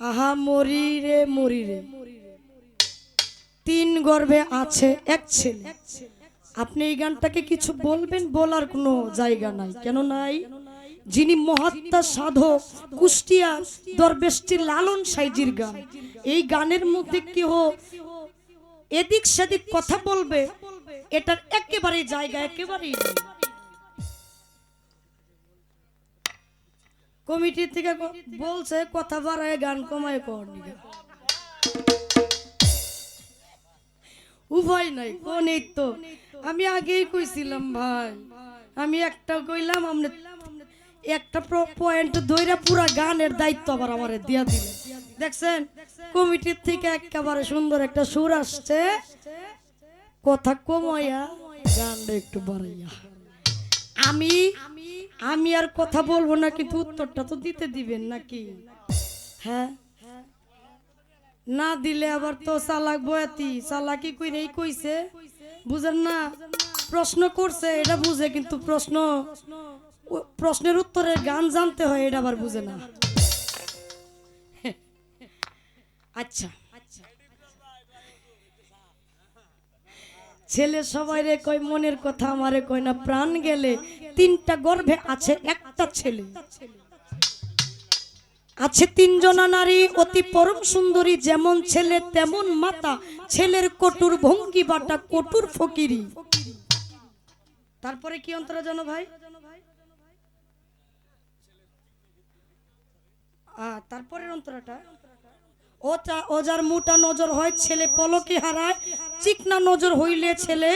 আহা মরি রে মরি রে তিন গর্ভে আছে এক ছেলে। আপনি এই গানটাকে কিছু বলবেন? বলার কোনো জায়গা নাই। কেন নাই? যিনি মহাত্মা সাধক, কুষ্টিয়া দরবেশটি লালন সাইজির গান। এই গানের মধ্যে কেহ এদিক সেদিক কথা বলবে, এটার একেবারে জায়গা, একেবারেই নেই। কমিটি থেকে বলছে, কথা বাড়ায়, গান কমায়, কর। উভয় নাই কোন এই তো আমি আগেই কইছিলাম, ভাই, আমি একটা কইলাম আপনি একটা পয়েন্ট ধইরা পুরা গানের দায়িত্ব আবার আমারে দিয়া দিলেন দেখছেন কমিটির থেকে একেবারে সুন্দর একটা সুর আসছে কথা কমাইয়া গানটা একটু বাড়াইয়া আমি আমি আর কথা বলব না, কিন্তু উত্তরটা তো দিতে দিবেন নাকি? হ্যাঁ? না দিলে আবার তো চালাক বয়াতি। চালাকি কইরেই কইছে। বুঝেন না, প্রশ্ন করছে, এটা বুঝে, কিন্তু প্রশ্ন প্রশ্নের উত্তরে গান জানতে হয়, এটা আবার বুঝে না। আচ্ছা। ছেলে সবাই রে কয়, মনের কথা আমারে কয় না, প্রাণ গেলে তিনটা গর্ভে আছে একটা ছেলে। আছে তিনজনা নারী, অতি পরম সুন্দরী, যেমন ছেলে তেমন মাতা। ছেলের কটুর ভঙ্গি বাটা কটুর ফকিরি। তারপরে কি অন্তরা জানো ভাই? তারপরের অন্তরাটা? ও ওজার মোটা নজর হয়, ছেলে পলকে হারায়। চিকনা নজর হইলে ছেলে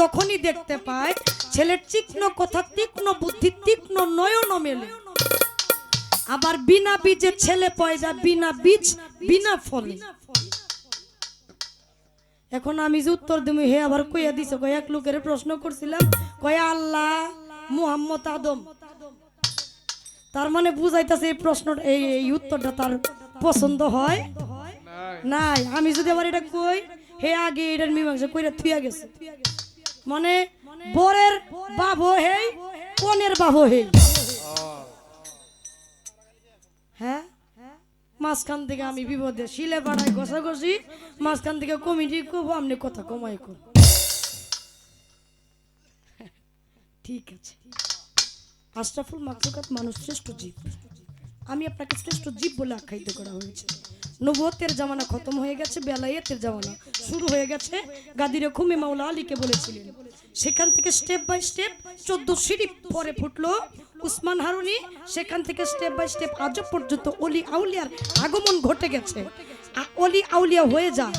তখনই দেখতে পায়। ছেলের চিকন কথা, তীক্ষ্ণ বুদ্ধি, তীক্ষ্ণ নয়ন মেলে। আবার বিনা বীজে ছেলে পয় যায় বিনা বীজ, বিনা ফলে। এখন আমি যে উত্তর দিমু, হে আবার কইয়া দিছে, কয় এক লোকের প্রশ্ন করছিলাম, কয় আল্লাহ মুহাম্মদ আদম। তার মানে বুঝাইতেছে এই প্রশ্ন এই উত্তরটা তার পছন্দ হয়? নাই। আমি যদি আবার এটা কই হে আগে এটার মীমাংসা কইরা থুইয়া গেছে। মানে বরের বাবু হে কনের বাবু হে হ্যাঁ? মাঝখান থেকে আমি বিপদে শিলে পাড়ায় ঘষাঘষি মাঝখান থেকে কমিটি করব আপনি কথা কমাই কর। ঠিক আছে। আশরাফুল মাকলুকাত মানুষ শ্রেষ্ঠ জীব। আমি আপনাকে শ্রেষ্ঠ জীব বলে আখ্যায়িত করা হয়েছে। নবতের জামানা খতম হয়ে গেছে, বেলায়েতের জামানা শুরু হয়ে গেছে। গাদিরে খুমে মাওলা আলীকে বলেছিলেন। সেখান থেকে স্টেপ বাই স্টেপ চোদ্দ সিঁড়ি পরে ফুটলো উসমান হারুনি। সেখান থেকে স্টেপ বাই স্টেপ আজও পর্যন্ত অলি আউলিয়ার আগমন ঘটে গেছে। অলি আউলিয়া হয়ে যায়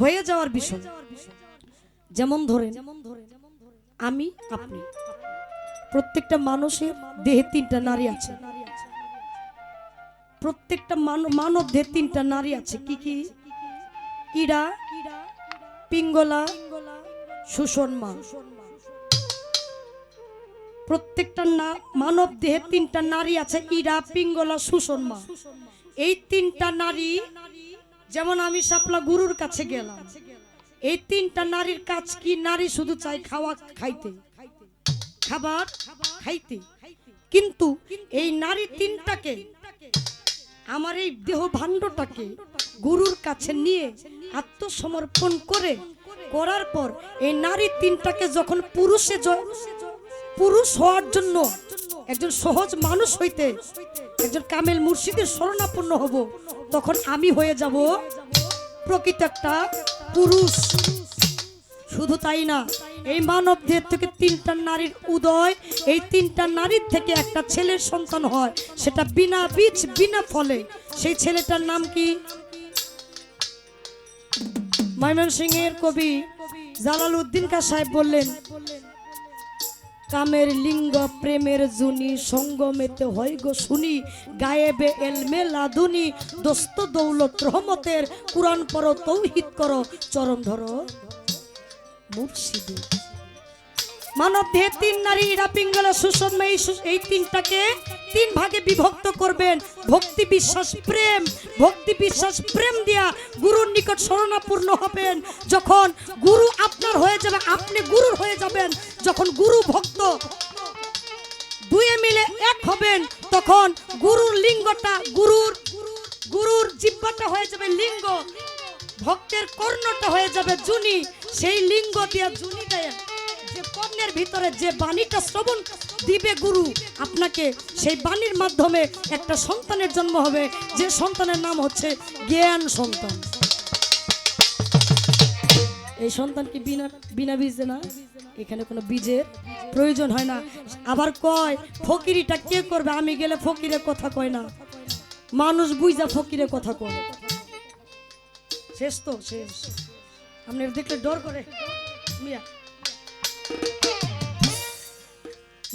হয়ে যাওয়ার বিষয়। যেমন ধরেন, আমি, আপনি। প্রত্যেকটা মানুষের দেহে তিনটা নারী আছে। প্রত্যেকটা মানব মানব দেহে তিনটা নারী আছে। কি কি? ইড়া পিঙ্গলা সুষমা প্রত্যেকটা না- মানব দেহে তিনটা নারী আছে ইড়া পিঙ্গলা সুষমা এই তিনটা নারী, যেমন আমি সাপলা গুরুর কাছে গেলাম, এই তিনটা নারীর কাজ কি? নারী শুধু চাই খাওয়া, খাইতে। খাবার, খাইতে। কিন্তু এই নারী তিনটাকে আমার এই দেহ ভাণ্ডটাকে গুরুর কাছে নিয়ে আত্মসমর্পণ করে, করার পর এই নারী তিনটাকে যখন পুরুষে পুরুষ হওয়ার জন্য একজন সহজ মানুষ হইতে একজন কামেল মুর্শিদের শরণাপন্ন হব, তখন আমি হয়ে যাব প্রকৃত একটা পুরুষ। শুধু তাই না এই মানব দেহ থেকে তিনটা নারীর উদয়, এই তিনটা নারীর থেকে একটা ছেলের সন্তান হয়। সেটা বিনা বীজ, বিনা ফলে। সেই ছেলেটার নাম কি? ময়মনসিংহের কবি জালাল উদ্দিন কা সাহেব বললেন, কামের লিঙ্গ প্রেমের জুনি, সঙ্গমেতে হয় গো শুনি, গায়েবে এলমে লাদুনি দোস্ত দৌলত রহমতের কুরআন পড়ো তৌহিত করো চরম ধরো মুর্শিদে। মানব দেহে তিন নারী ইরা পিঙ্গলা সুষম্য এই তিনটাকে তিন ভাগে বিভক্ত করবেন। ভক্তি বিশ্বাস, প্রেম। ভক্তি বিশ্বাস, প্রেম দিয়া গুরুর নিকট শরণাপূর্ণ হবেন। যখন গুরু আপনার হয়ে যাবে, আপনি গুরুর হয়ে যাবেন। যখন গুরু ভক্ত দুয়ে মিলে এক হবেন, তখন গুরুর লিঙ্গটা, গুরুর গুরুর জিব্বাটা হয়ে যাবে লিঙ্গ। ভক্তের কর্ণটা হয়ে যাবে জুনি। সেই লিঙ্গ দিয়ে জুনি দেয় কর্ণের ভিতরে যে বাণীটা শ্রবণ দিবে গুরু, আপনাকে সেই বাণীর মাধ্যমে একটা সন্তানের জন্ম হবে। যে সন্তানের নাম হচ্ছে জ্ঞান সন্তান। এই সন্তান কি বিনা বিনা বীজে না? এখানে কোনো বীজের প্রয়োজন হয় না। আবার কয়, ফকিরিটা কে করবে? আমি গেলে ফকিরে কথা কয় না। মানুষ বুঝা ফকিরের কথা কয়। শেষ তো, শেষ। আপনি দেখলে ডর করে। মিয়া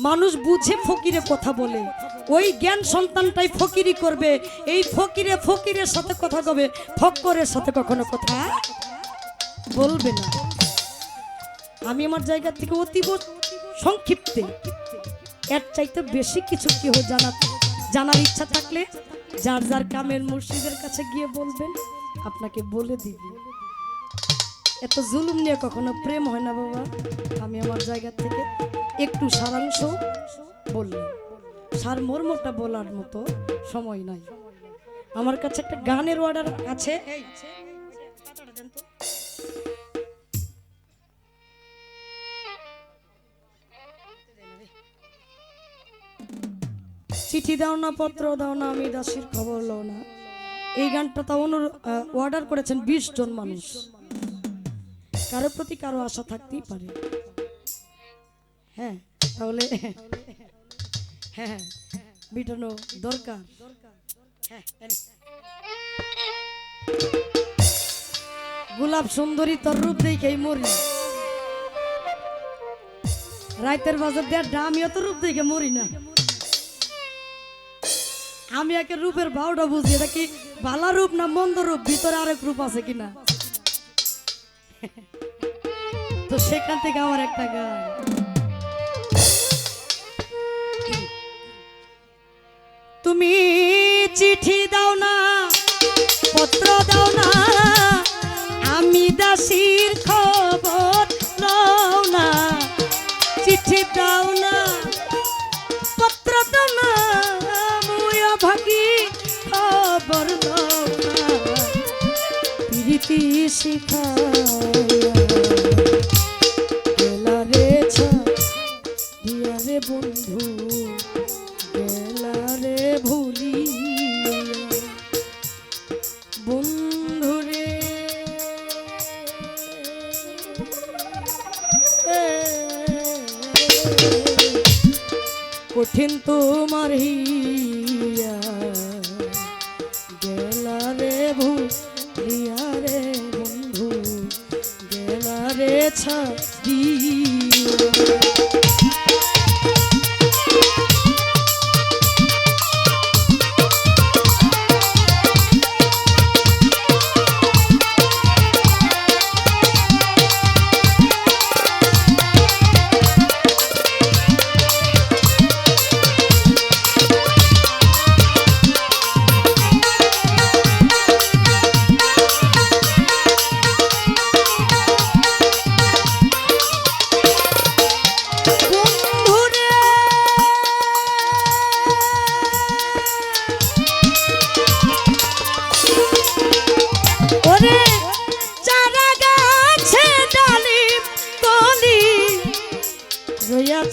মানুষ বুঝে ফকিরে কথা বলে। ওই জ্ঞান সন্তানটাই ফকিরি করবে। এই ফকিরে ফকিরের সাথে কথা কবে? ফক্করের সাথে কখনো কথা বলবে না। আমি আমার জায়গা থেকে অতীব সংক্ষিপ্তে। এর চাইতে বেশি কিছু কেউ জানা জানার ইচ্ছা থাকলে যার যার কামের মুর্শিদের কাছে গিয়ে বলবেন, আপনাকে বলে দিবে। এত জুলুম নিয়ে কখনো প্রেম হয় না, বাবা। আমি আমার জায়গা থেকে একটু সারাংশ বললাম। সার মর্মটা বলার মতো সময় নাই। আমার কাছে একটা গানের অর্ডার আছে। চিঠি দাও না, পত্র দাও না, আমি দাসির খবর লও না। এই গানটা তো অনুর অর্ডার করেছেন বিশ জন মানুষ। কারও প্রতি কারও আশা থাকতেই পারে। হ্যাঁ তাহলে হ্যাঁ দরকার। হ্যাঁ, গোলাপ সুন্দরী তোর রূপ দেখেই মরি। রাইতের বাজার দেড় আমিও তো রূপ দেখে মরি না। আমি একে রূপের ভাওটা বুঝি এটা কি ভালা রূপ না মন্দ রূপ? ভিতরে আরেক রূপ আছে কিনা? তো সেখান থেকে আমার একটা গান। তুমি চিঠি দাও না, পত্র দাও না, আমি দাসির খবর লও না। চিঠি দাও না, পত্র দাও না মুয়া ভাগি খবর লও না। প্রীতি শিখায়া বন্ধু রে কঠিন তোমার হিয়া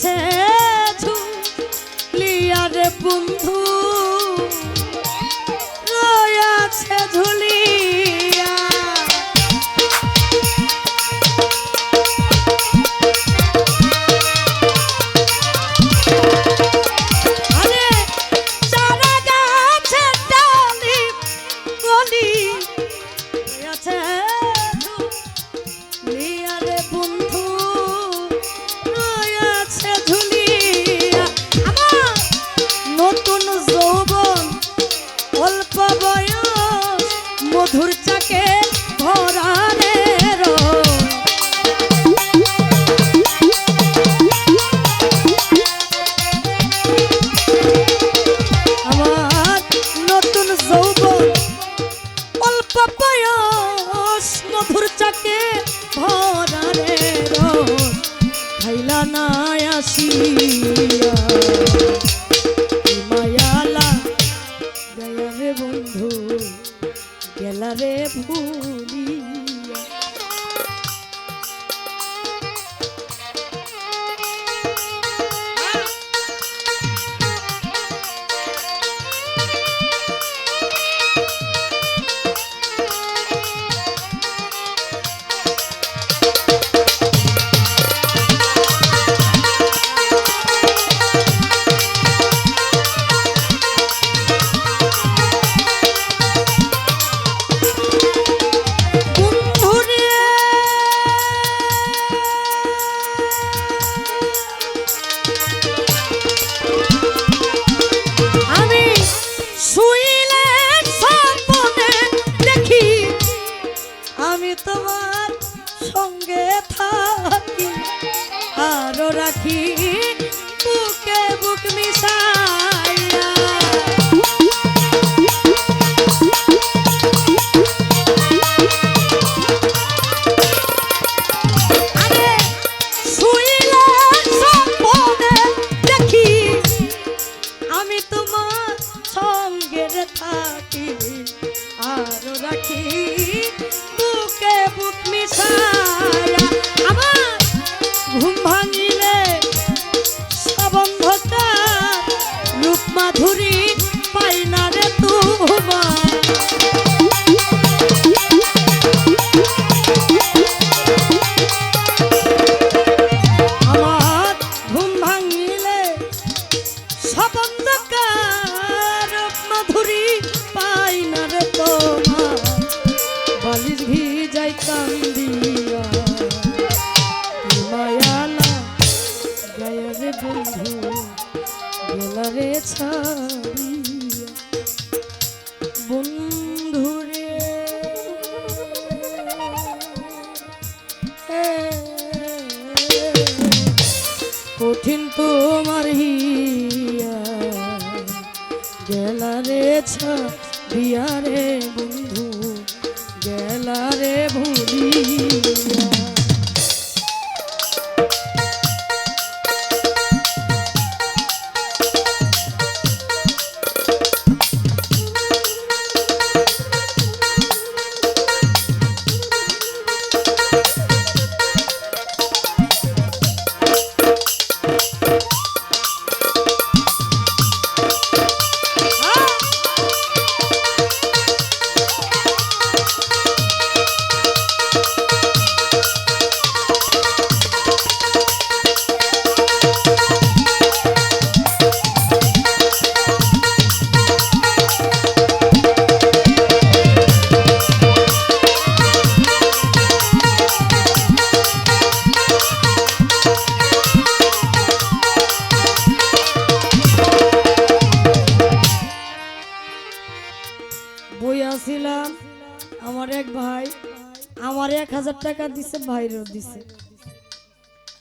hey. খাইলা না আরও মাধুরী গেলা টাকা দিছে, ভাইরও দিছে।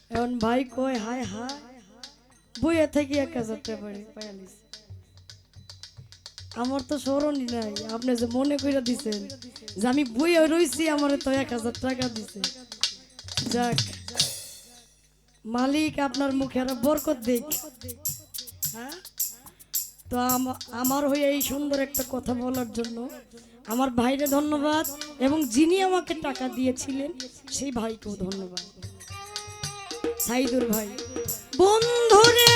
এখন ভাই কয়, হায় হায়, বইয়ে থেকে এক হাজার টাকা আমার তো স্মরণই নাই, আপনি যে মনে করে দিছেন যে আমি বইয়ে রইছি, আমার তো এক হাজার টাকা দিছে। যাক, মালিক আপনার মুখে আরও বরকত দেখ হ্যাঁ? তো আম- আমার হয়ে এই সুন্দর একটা কথা বলার জন্য আমার ভাইরে ধন্যবাদ এবং যিনি আমাকে টাকা দিয়েছিলেন সেই ভাইকেও ধন্যবাদ। সাইদুর ভাই বন্ধুরে!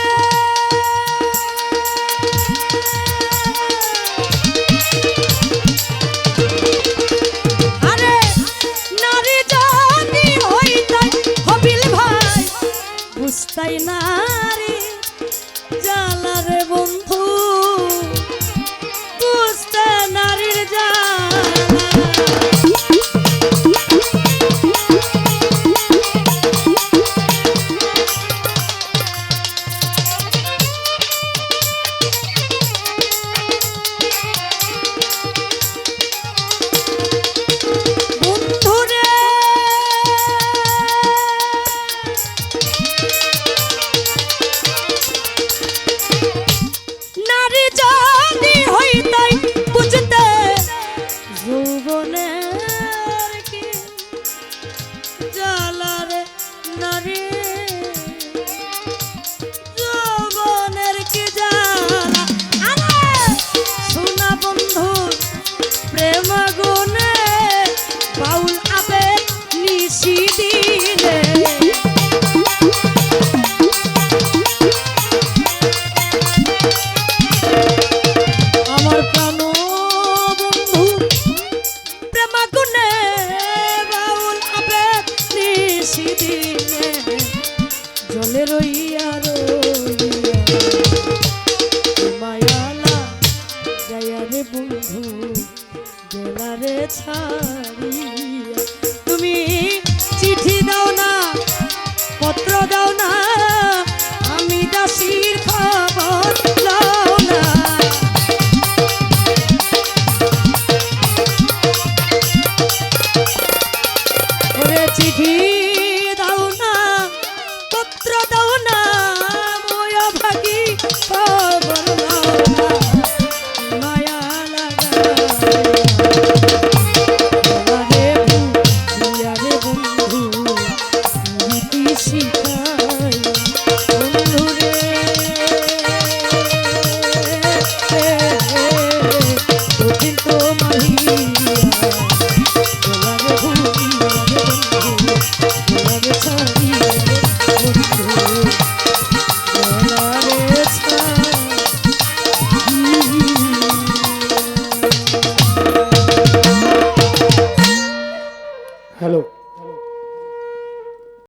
Paul